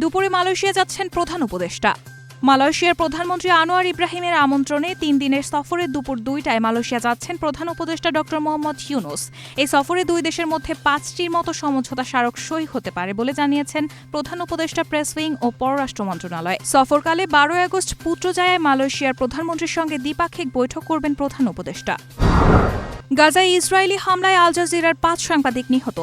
দুপুরে মালয়েশিয়া যাচ্ছেন প্রধান উপদেষ্টা। মালয়েশিয়ার প্রধানমন্ত্রী আনোয়ার ইব্রাহিমের আমন্ত্রণে তিন দিনের সফরে দুপুর দুইটায় মালয়েশিয়া যাচ্ছেন প্রধান উপদেষ্টা ডক্টর মোহাম্মদ ইউনুস। এই সফরে দুই দেশের মধ্যে পাঁচটির মতো সমঝোতা স্মারক সই হতে পারে বলে জানিয়েছেন প্রধান উপদেষ্টা প্রেস উইং ও পররাষ্ট্র মন্ত্রণালয়। সফরকালে বারোই আগস্ট পুত্রজায়ায় মালয়েশিয়ার প্রধানমন্ত্রীর সঙ্গে দ্বিপাক্ষিক বৈঠক করবেন প্রধান উপদেষ্টা। গাজায় ইসরায়েলি হামলায় আল জাজিরার পাঁচ সাংবাদিক নিহত।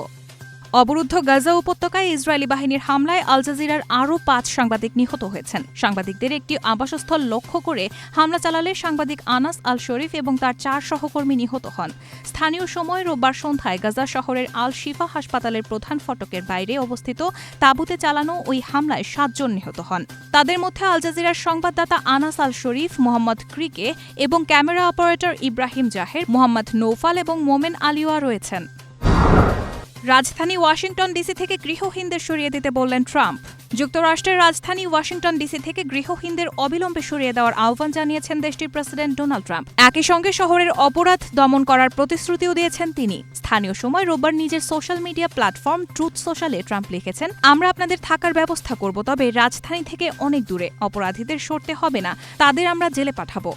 অবরুদ্ধ গাজা উপত্যকায় ইসরায়েলি বাহিনীর হামলায় আল জাজিরার আরও পাঁচ সাংবাদিক নিহত হয়েছেন। সাংবাদিকদের একটি আবাসস্থল লক্ষ্য করে হামলা চালালে সাংবাদিক আনাস আল শরীফ এবং তার চার সহকর্মী নিহত হন। স্থানীয় সময় রোববার সন্ধ্যায় গাজা শহরের আল শিফা হাসপাতালের প্রধান ফটকের বাইরে অবস্থিত তাঁবুতে চালানো ওই হামলায় সাতজন নিহত হন। তাদের মধ্যে আল জাজিরার সংবাদদাতা আনাস আল শরীফ মোহাম্মদ ক্রিকে এবং camera operator Ibrahim Zaher, Mohammed Noufal এবং মোমেন আলিওয়া রয়েছেন। রাজধানী ওয়াশিংটন ডিসি থেকে গৃহহীনদের সরিয়ে দিতে বললেন ট্রাম্প। যুক্তরাষ্ট্রের রাজধানী ওয়াশিংটন ডিসি থেকে গৃহহীনদের অবিলম্বে সরিয়ে দেওয়ার আহ্বান জানিয়েছেন দেশটির প্রেসিডেন্ট ডোনাল্ড ট্রাম্প। একই সঙ্গে শহরের অপরাধ দমন করার প্রতিশ্রুতিও দিয়েছেন তিনি। স্থানীয় সময় রোববার নিজের সোশ্যাল মিডিয়া প্ল্যাটফর্ম ট্রুথ সোশ্যালে ট্রাম্প লিখেছেন, আমরা আপনাদের থাকার ব্যবস্থা করব, তবে রাজধানী থেকে অনেক দূরে। অপরাধীদের সরতে হবে না, তাদের আমরা জেলে পাঠাবো।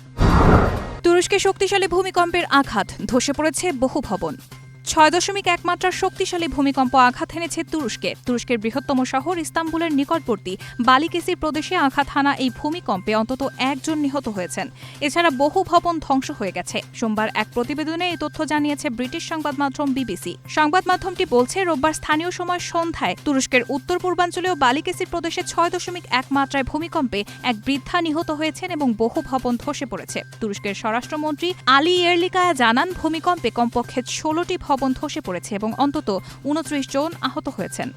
তুরস্কে শক্তিশালী ভূমিকম্পের আঘাত, ধসে পড়েছে বহু ভবন। ছয় দশমিক এক মাত্রার শক্তিশালী ভূমিকম্প আঘাত এনেছে তুরস্কে। তুরস্কের বৃহত্তম শহর ইস্তাম্বুলের নিকটবর্তী বালিকেসির প্রদেশে আঘাত হানা এই ভূমিকম্পে অন্তত একজন নিহত হয়েছেন। এছাড়া বহু ভবন ধ্বংস হয়ে গেছে। সোমবার এক প্রতিবেদনে এই তথ্য জানিয়েছে ব্রিটিশ সংবাদ মাধ্যম বিবিসি। সংবাদ মাধ্যমটি বলছে, রোববার স্থানীয় সময় সন্ধ্যায় তুরস্কের উত্তর পূর্বাঞ্চলীয় বালিকেসির প্রদেশে ছয় দশমিক এক মাত্রায় ভূমিকম্পে এক বৃদ্ধা নিহত হয়েছেন এবং বহু ভবন ধসে পড়েছে। তুরস্কের স্বরাষ্ট্রমন্ত্রী আলী এরলিকায়া জানান, ভূমিকম্পে কমপক্ষে ষোলোটি ভবন ধসে পড়েছে এবং অন্তত উনত্রিশ জন আহত হয়েছেন।